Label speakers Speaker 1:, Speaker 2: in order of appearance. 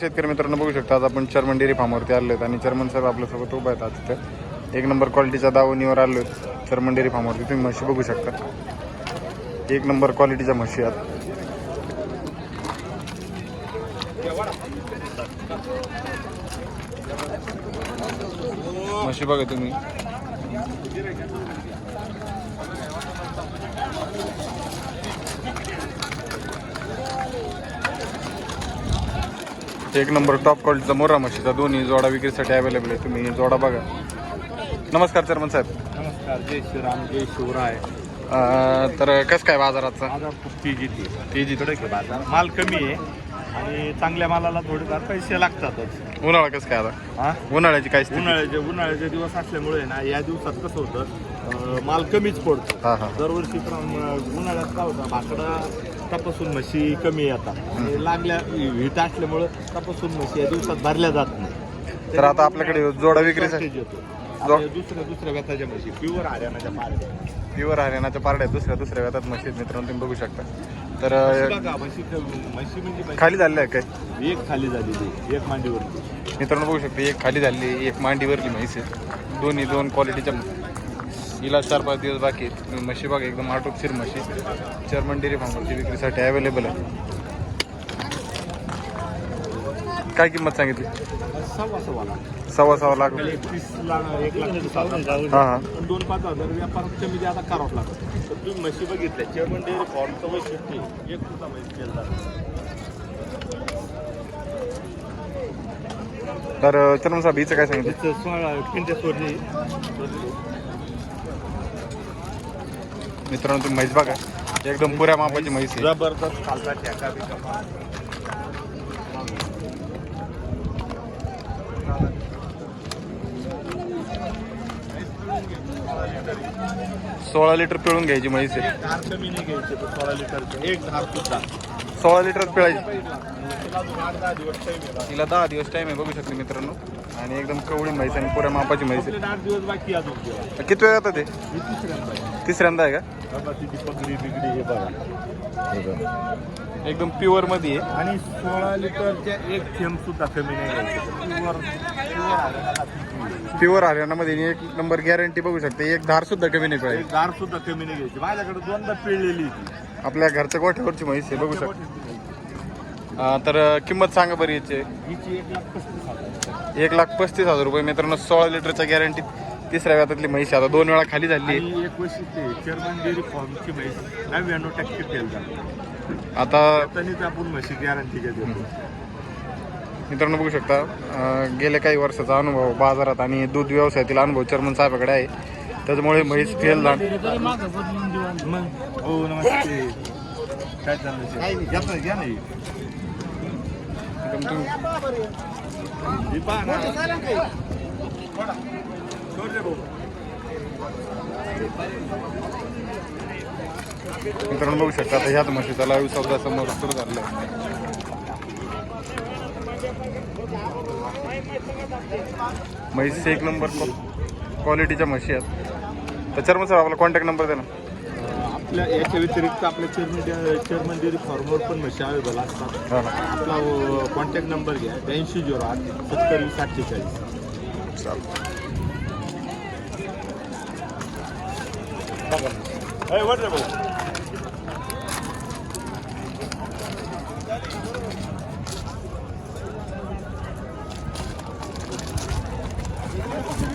Speaker 1: शेतकरी मित्रांनो बघू शकता आज आपण चर्मन डेअरी फार्मवरती आलो आहेत आणि चर्मन साहेब आपल्यासोबत उभा आहेत आज तिथं एक नंबर क्वालिटीच्या दावणीवर आलो आहेत चर्मन डेअरी फार्मवरती. तुम्ही म्हशी बघू शकता. एक नंबर क्वालिटीच्या म्हशी आहेत. म्हशी बघा तुम्ही. एक नंबर टॉप क्वालिटीचा मोरा म्हशीचा. दोन्ही जोडा विक्रीसाठी अवेलेबल आहे. तुम्ही जोडा बघा. नमस्कार चर्मन साहेब.
Speaker 2: नमस्कार जय श्रीराम जय शिवराय.
Speaker 1: अं, तर कसं काय बाजाराचा?
Speaker 2: खूप
Speaker 1: तेजी
Speaker 2: कडक आहे बाजार. माल कमी आहे आणि चांगल्या मालाला थोडेफार पैसे लागतातच.
Speaker 1: उन्हाळा कसं काय आता?
Speaker 2: हा?
Speaker 1: उन्हाळ्याची काय स्थिती?
Speaker 2: उन्हाळ्याचे उन्हाळ्याचे दिवस असल्यामुळे ना या दिवसात कसं होतं अं, माल कमीच पडतो.
Speaker 1: हा हा.
Speaker 2: दरवर्षी उन्हाळ्यात काय होतं भाकडा तपासून म्हशी कमी येतात आणि लागल्या हिट असल्यामुळं तपासून म्हशी या दिवसात भरल्या जात नाही.
Speaker 1: तर आता आपल्याकडे जोडा विक्रीसाठी
Speaker 2: आता दुसऱ्या दुसऱ्या व्यथाच्या म्हशी. प्युअर हरियाणाच्या पाड्या
Speaker 1: प्युअर हरियाणाच्या पारड्या. दुसऱ्या दुसऱ्या व्यातात म्हशी मित्रांनो तुम्ही बघू शकता. तर
Speaker 2: म्हशी म्हशी म्हणजे म्हशी.
Speaker 1: खाली झालेलं आहे काय?
Speaker 2: एक खाली झालेली एक मांडीवरती.
Speaker 1: मित्रांनो बघू शकता एक खाली झाली एक मांडीवरली म्हैस आहे. दोन्ही दोन क्वालिटीच्या हिला चार पाच दिवस बाकी आहेत. म्हशी बघा एकदम आटोपशीर म्हशी. चर्मन डेअरी फार्मवरती विक्रीसाठी अवेलेबल आहे काय किंमत सांगितली?
Speaker 2: सव्वा
Speaker 1: सव्वा लाख.
Speaker 2: एक लाख
Speaker 1: हां हां.
Speaker 2: दोन पाच हजार व्यापार कमी आता करावं लागतं तर तुम्ही म्हशी बघितल्या चेअरमन डेअरी एक सुद्धा
Speaker 1: तर चरण साहेब हिचं काय सांगितलं?
Speaker 2: तिथं सोळा
Speaker 1: मित्रांनो तुम्ही म्हैस बघा. एकदम पुऱ्या मापाची म्हैस आहे.
Speaker 2: जबरदस्त. खालचा ठेका बिका
Speaker 1: सोळा लिटर पिळून घ्यायची म्हैस आहे.
Speaker 2: धार कमी नाही घ्यायचे तर सोळा लिटरचं. एक धार सुद्धा.
Speaker 1: सोळा लिटर पिळायची.
Speaker 2: तिला दहा दिवस टाईम आहे
Speaker 1: बघू शकते मित्रांनो. आणि एकदम कवळी म्हैस आणि पुऱ्या मापाची म्हैस
Speaker 2: आठ दिवस बाकी
Speaker 1: किती वेळ येतं ते?
Speaker 2: तिसऱ्यांदा आहे.
Speaker 1: का?
Speaker 2: तिची पगडी बिगडी हे बघा.
Speaker 1: एकदम प्युअरमध्ये आहे.
Speaker 2: आणि सोळा लिटरच्या एक थेंब सुद्धा कमी नाही प्युअर प्युअर आहे.
Speaker 1: प्युअर हरियाणामध्ये आणि एक नंबर गॅरंटी बघू शकते. एक धार सुद्धा कमी नाही पाहिजे.
Speaker 2: एक दार सुद्धा कमी नाही घ्यायची. माझ्याकडे दोनदा पिळलेली ती.
Speaker 1: आपल्या घरच्या गोठ्यावरची म्हैस आहे बघू शकता. तर किंमत सांगा बरी याची.
Speaker 2: हिची एक लाख पस्तीस हजार.
Speaker 1: एक लाख पस्तीस हजार रुपये मित्रांनो सोळा लिटरच्या गॅरंटी तिसऱ्या व्यातातली म्हैस आता दोन वेळा खाली झाली.
Speaker 2: आणि एक वैशिष्ट्य आहे. चेअरमन डेअरी फॉर्मची म्हैस. नव्याण्णव टक्के फेल झाली.
Speaker 1: आता
Speaker 2: त्यांनीच आपण म्हशी गॅरंटी घेतो
Speaker 1: मित्रांनो बघू शकता अं, गेल्या काही वर्षाचा अनुभव बाजारात आणि दूध व्यवसायातील अनुभव चर्मन साहेबाकडे आहे. त्याच्यामुळे म्हैस फेल झाली.
Speaker 2: मग हो नमस्ते. काय चाललं ही पहा ना.
Speaker 1: मित्रांनो बघू शकता आता ह्याच म्हशीचा लाईव्ह सौदा समोर सुरू झालेला आहे. एक नंबर क्वालिटीच्या म्हशी आहेत. तर चर्मन साहेब आपला कॉन्टॅक्ट नंबर द्या ना.
Speaker 2: आपल्या याच्या व्यतिरिक्त आपल्या चेअरमन चेअरमन डेअरी फॉर्मवर पण म्हशी अवेलेबल असतात. आपला कॉन्टॅक्ट नंबर घ्या. ब्याऐंशी झिरो आठ सत्तर वीस अठ्ठेचाळीस. Hey, what level? Thank